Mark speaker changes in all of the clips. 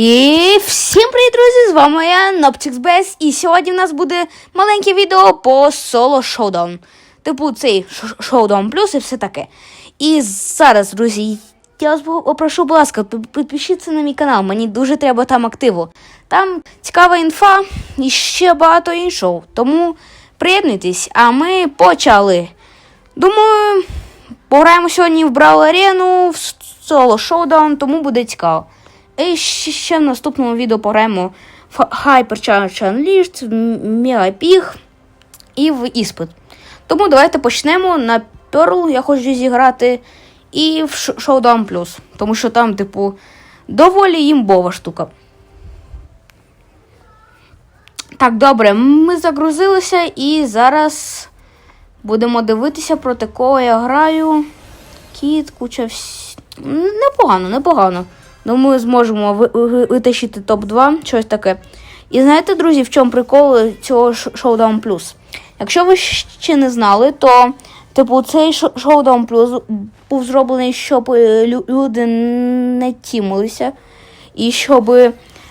Speaker 1: І всім привіт, друзі! З вами я, NoptixBS, і сьогодні в нас буде маленьке відео по соло шоудаун. Типу цей шоудаун плюс і все таке. І зараз, друзі, я вас попрошу, будь ласка, підпишіться на мій канал, мені дуже треба там активу. Там цікава інфа і ще багато іншого. Тому приєднуйтесь, а ми почали. Думаю, пограємо сьогодні в Брау Арену, в соло шоудаун, тому буде цікаво. І ще, в наступному відео пограємо в Hyper Challenge Unleashed, в і в іспит. Тому давайте почнемо на Pearl, я хочу зіграти, і в Showdown Plus. Тому що там, типу, доволі імбова штука. Так, добре, ми загрузилися і зараз будемо дивитися, проти кого я граю. Кіт, куча всі. Непогано, непогано. Думаю, зможемо ви- ви- витащити топ-2, щось таке. І знаєте, друзі, в чому прикол цього Showdown Plus? Якщо ви ще не знали, то типу цей Showdown Plus був зроблений, щоб е, люди не тімилися. І щоб,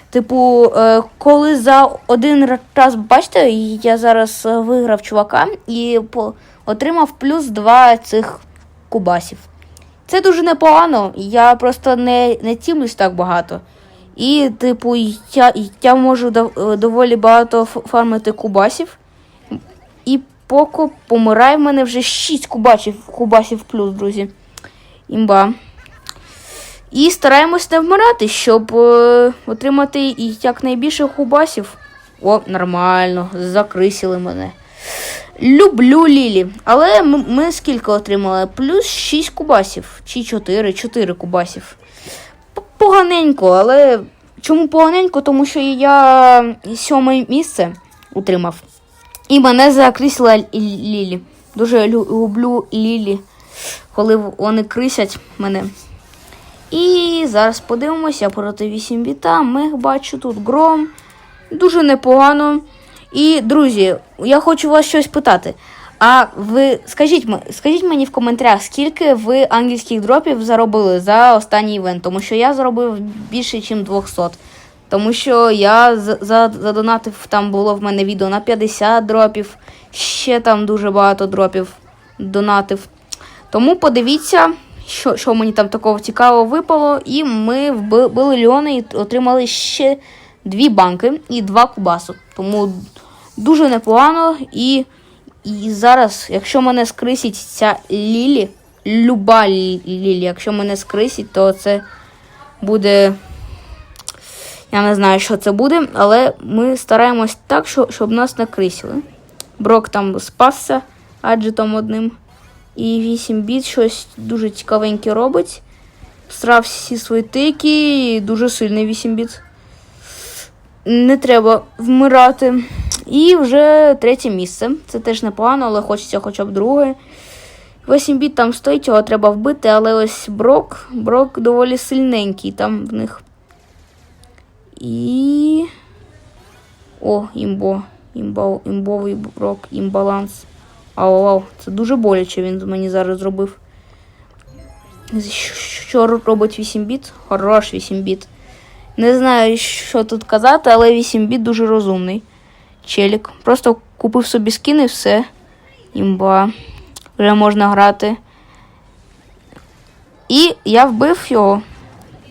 Speaker 1: типу, е, коли за один раз, бачите, я зараз е, виграв чувака і отримав плюс 2 цих кубасів. Це дуже непогано. Я просто не, не тімлюсь так багато. І, типу, я, я можу е, доволі багато фармити кубасів. І поки помирає в мене вже 6 кубасів, кубасів плюс, друзі. Імба. І стараємось не вмирати, щоб е, отримати якнайбільше кубасів. О, нормально, закрисили мене. Люблю Лілі. Але ми, скільки отримали? Плюс 6 кубасів. Чи 4, 4 кубасів. Поганенько, але чому поганенько? Тому що я сьоме місце отримав. І мене закрисила Лілі. Дуже люблю Лілі, коли вони крисять мене. І зараз подивимося проти 8 біта. Ми бачу тут гром. Дуже непогано. І, друзі, я хочу вас щось питати. А ви скажіть, скажіть мені в коментарях, скільки ви ангельських дропів заробили за останній івент? Тому що я заробив більше, ніж 200. Тому що я за- за- задонатив, там було в мене відео на 50 дропів, ще там дуже багато дропів донатив. Тому подивіться, що, що мені там такого цікавого випало. І ми вбили Леона і отримали ще дві банки і два кубасу. Тому дуже непогано. І, і зараз, якщо мене скрисить ця Лілі, люба Лілі, якщо мене скрисить, то це буде. Я не знаю, що це буде, але ми стараємось так, що, щоб нас не крисили. Брок там спасся аджитом одним. І 8 біт щось дуже цікавеньке робить. Страв всі свої тики, і дуже сильний 8 біт. Не треба вмирати. І вже третє місце. Це теж непогано, але хочеться хоча б друге. 8 біт там стоїть, його треба вбити, але ось Брок. Брок доволі сильненький там в них. І. О, імбо. Імбо, імбовий брок, імбаланс. Ау, ау, це дуже боляче він мені зараз зробив. Що- робить 8 біт? Хорош 8 біт. Не знаю, що тут казати, але 8 біт дуже розумний. Челік. Просто купив собі скін і все. Імба. Вже можна грати. І я вбив його.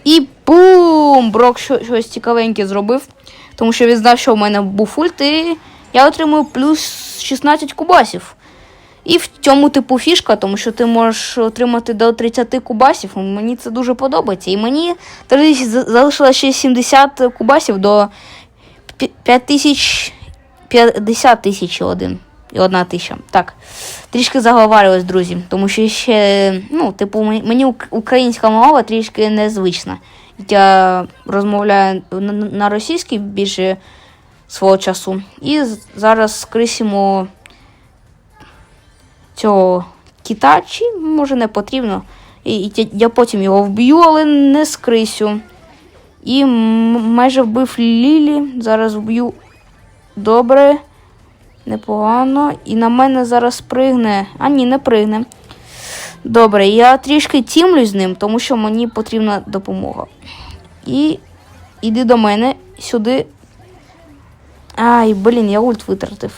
Speaker 1: І бум! Брок що- щось цікавеньке зробив. Тому що він знав, що в мене був ульт, і я отримую плюс 16 кубасів. І в цьому типу фішка, тому що ти можеш отримати до 30 кубасів. Мені це дуже подобається. І мені залишилося ще 70 кубасів до 5 тисяч 50 тисяч і один. І одна тисяча. Так. Трішки заговарювалась, друзі, тому що ще, ну, типу, мені українська мова трішки незвична. Я розмовляю на, російській більше свого часу. І зараз скрисимо цього кита, чи може не потрібно. І, і я- потім його вб'ю, але не скрисю. І майже вбив Лілі. Зараз вб'ю добре, непогано. І на мене зараз пригне. А ні, не пригне. Добре, я трішки тімлюсь з ним, тому що мені потрібна допомога. І іди до мене сюди. Ай, блін, я ульт витратив.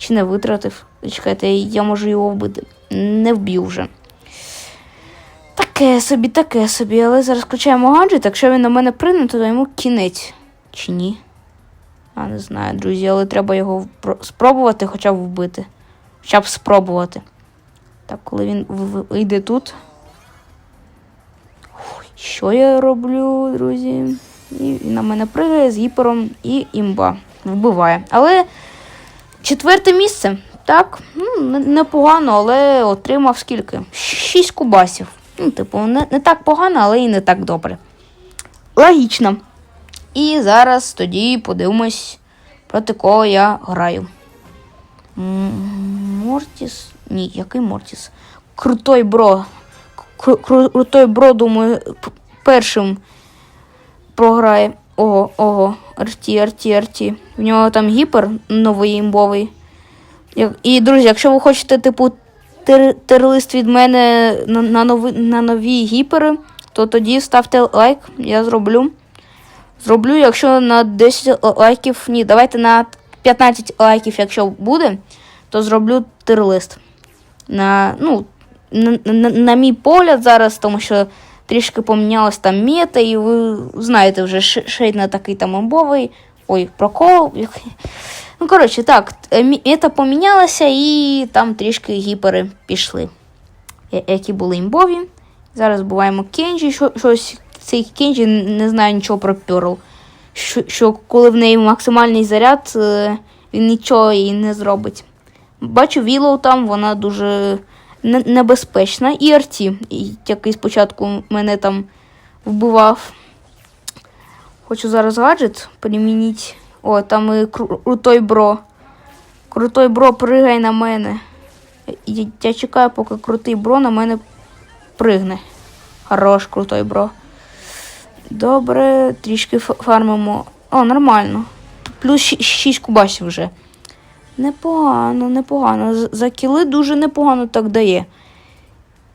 Speaker 1: Чи не витратив? Чекайте, я можу його вбити. Не вб'ю вже. Таке собі, таке собі, але зараз включаємо гаджет. Якщо він на мене прийме, то йому кінець. Чи ні? А не знаю, друзі, але треба його спробувати хоча б вбити. Хоча б спробувати. Так, коли він в- в- йде тут. Що я роблю, друзі? І на мене пригає з гіпером і імба. Вбиває. Але четверте місце. Так, ну, непогано, але отримав скільки? Шість кубасів. Ну, типу, не, не так погано, але і не так добре. Логічно. І зараз тоді подивимось, проти кого я граю. Мортіс. Ні, який Мортіс? Крутой бро. Кру- кру- Крутой бро, думаю, першим програє. Ого, ого, арті, арті, арті. В нього там гіпер новий імбовий. І, друзі, якщо ви хочете, типу, тер- терлист від мене на, на, нові, на нові гіпери, то тоді ставте лайк, я зроблю. Зроблю, якщо на 10 лайків. Ні, давайте на 15 лайків, якщо буде, то зроблю тирлист. На, ну, на, на, на мій погляд зараз, тому що трішки помінялась там мета, і ви знаєте вже шейд на такий там амбовий. Ой, прокол. Ну, коротше, так, е, мета помінялася, і там трішки гіпери пішли, які були імбові. Зараз буваємо Кенджі, що, щось цей Кенджі не знає нічого про Перл. Що, що коли в неї максимальний заряд, е, він нічого їй не зробить. Бачу Вілоу там, вона дуже небезпечна. І Арті, який спочатку мене там вбивав. Хочу зараз гаджет перемінити. О, там і крутой бро. Крутой бро, пригай на мене. Я, я чекаю, поки крутий бро на мене пригне. Хорош, крутой бро. Добре, трішки фармимо. О, нормально. Плюс 6 кубасів вже. Непогано, непогано. За кіли дуже непогано так дає.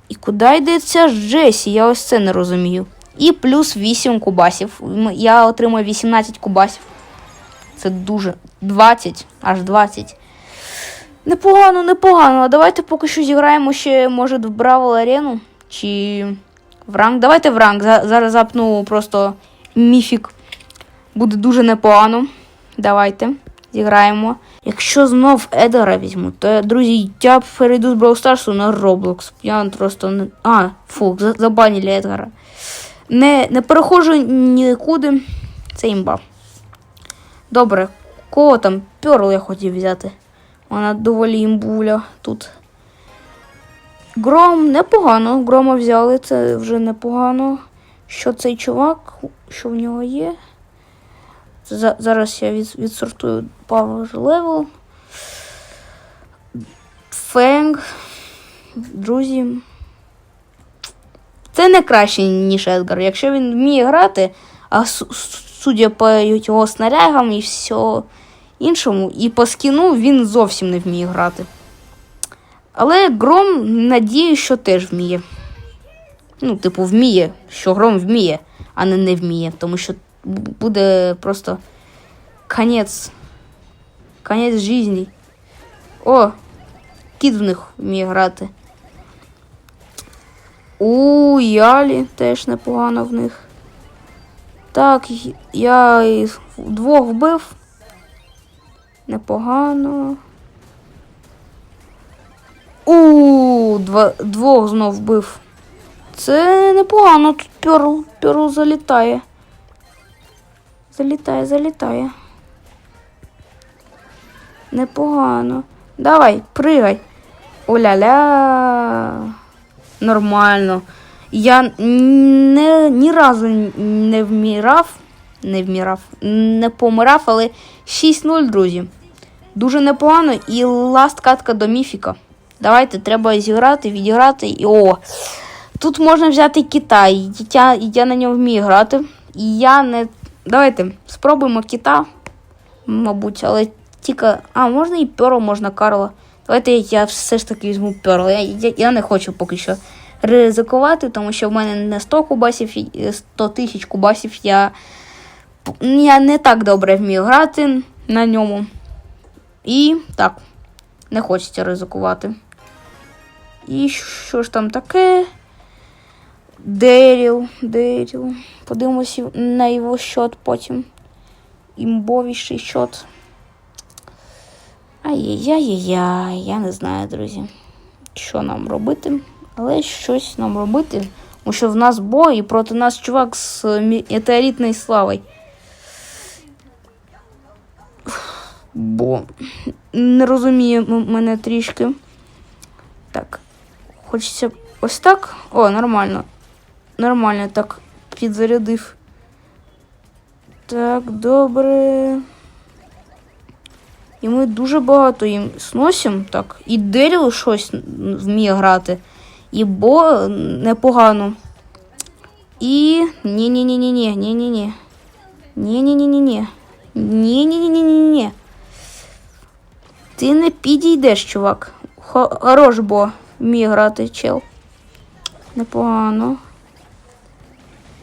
Speaker 1: І куди йде ця ж Джесі? Я ось це не розумію. І плюс 8 кубасів. Я отримаю 18 кубасів. Це дуже. 20, аж 20. Непогано, непогано. А давайте поки що зіграємо ще, може, в Бравл Арену. Чи в ранг. Давайте в ранг. Зараз запну просто міфік. Буде дуже непогано. Давайте. Зіграємо. Якщо знов Едгара візьму, то друзі, я перейду з Brawl Stars на Roblox. Я просто не. А, фу, за- забанили Едгара. Не, не переходжу нікуди. Це імба. Добре, кого там? Перл я хотів взяти. Вона доволі імбуля тут. Гром непогано. Грома взяли, це вже непогано. Що цей чувак, що в нього є? За- зараз я відсортую Power Level. Фенг. Друзі. Це не краще, ніж Едгар. Якщо він вміє грати, а су- су- судя по його снарягам і все іншому, і по скіну він зовсім не вміє грати. Але Гром, надію, що теж вміє. Ну, типу, вміє, що Гром вміє, а не не вміє. Тому що буде просто конець. Конець житті. О, кіт в них вміє грати. У Ялі теж непогано в них. Так, я двох вбив. Непогано. У, два, двох знов вбив. Це непогано. Тут перл, перл залітає. Залітає, залітає. Непогано. Давай, пригай. Оля-ля. Нормально. Я не, ні разу не вмірав. Не вмірав, не помирав, але 6-0, друзі. Дуже непогано. І ласт катка до міфіка. Давайте, треба зіграти, відіграти. І о! Тут можна взяти Китай. Я, я на ньому вмію грати. І я не. Давайте спробуємо кита, мабуть, але тільки. А, можна і перл, можна Карла. Давайте я все ж таки візьму перл. Я, я, я не хочу поки що ризикувати, тому що в мене не 100 кубасів, 100 тисяч кубасів. Я я не так добре вмію грати на ньому. І так, не хочеться ризикувати. І що ж там таке? Деріл, Деріл. Подивимося на його счет потім. Імбовіший счет. Ай-яй-яй-яй, я не знаю, друзі, що нам робити. Але щось нам робити. Тому що в нас бой і проти нас чувак з мі- метеоритною славою. Бо не розуміє мене трішки. Так. Хочеться ось так. О, нормально. Нормально так підзарядив. Так, добре. І ми дуже багато їм сносимо. Так. І Деріл щось вміє грати. І Бо непогано. І. Ні-ні-ні-ні-ні, ні-ні-ні. Ні-ні-ні-ні-ні. Ні-ні-ні-ні-ні. Ти не підійдеш, чувак. Хорош, бо вміє грати чел. Непогано.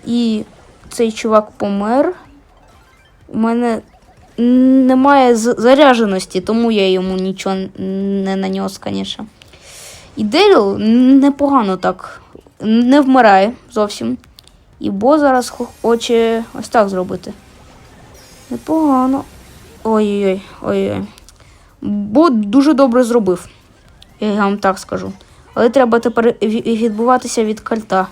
Speaker 1: І цей чувак помер. У мене немає з- зарядженості, тому я йому нічого не наніс, звісно. І Деріл непогано так. Не вмирає зовсім. І Бо зараз хоче ось так зробити. Непогано. Ой-ой-ой, ой-ой. Бо дуже добре зробив. Я вам так скажу. Але треба тепер відбуватися від кальта.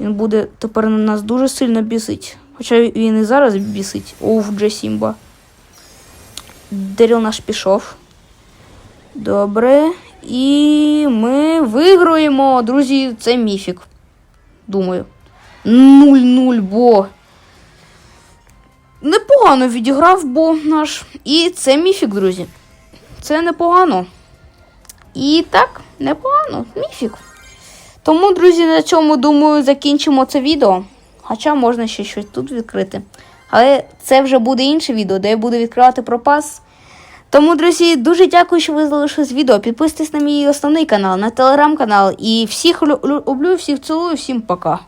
Speaker 1: Він буде тепер на нас дуже сильно бісить. Хоча він і зараз бісить. Оуф, Джесімба. Деріл наш пішов. Добре. І ми виграємо, друзі, це міфік. Думаю. 0-0, бо. Непогано відіграв бо наш. І це міфік, друзі. Це непогано. І так, непогано. Міфік. Тому, друзі, на цьому, думаю, закінчимо це відео. Хоча можна ще щось тут відкрити. Але це вже буде інше відео, де я буду відкривати пропас. Тому, друзі, дуже дякую, що ви залишились відео. Підписуйтесь на мій основний канал, на телеграм-канал. І всіх лю- лю- люблю, всіх цілую, всім пока.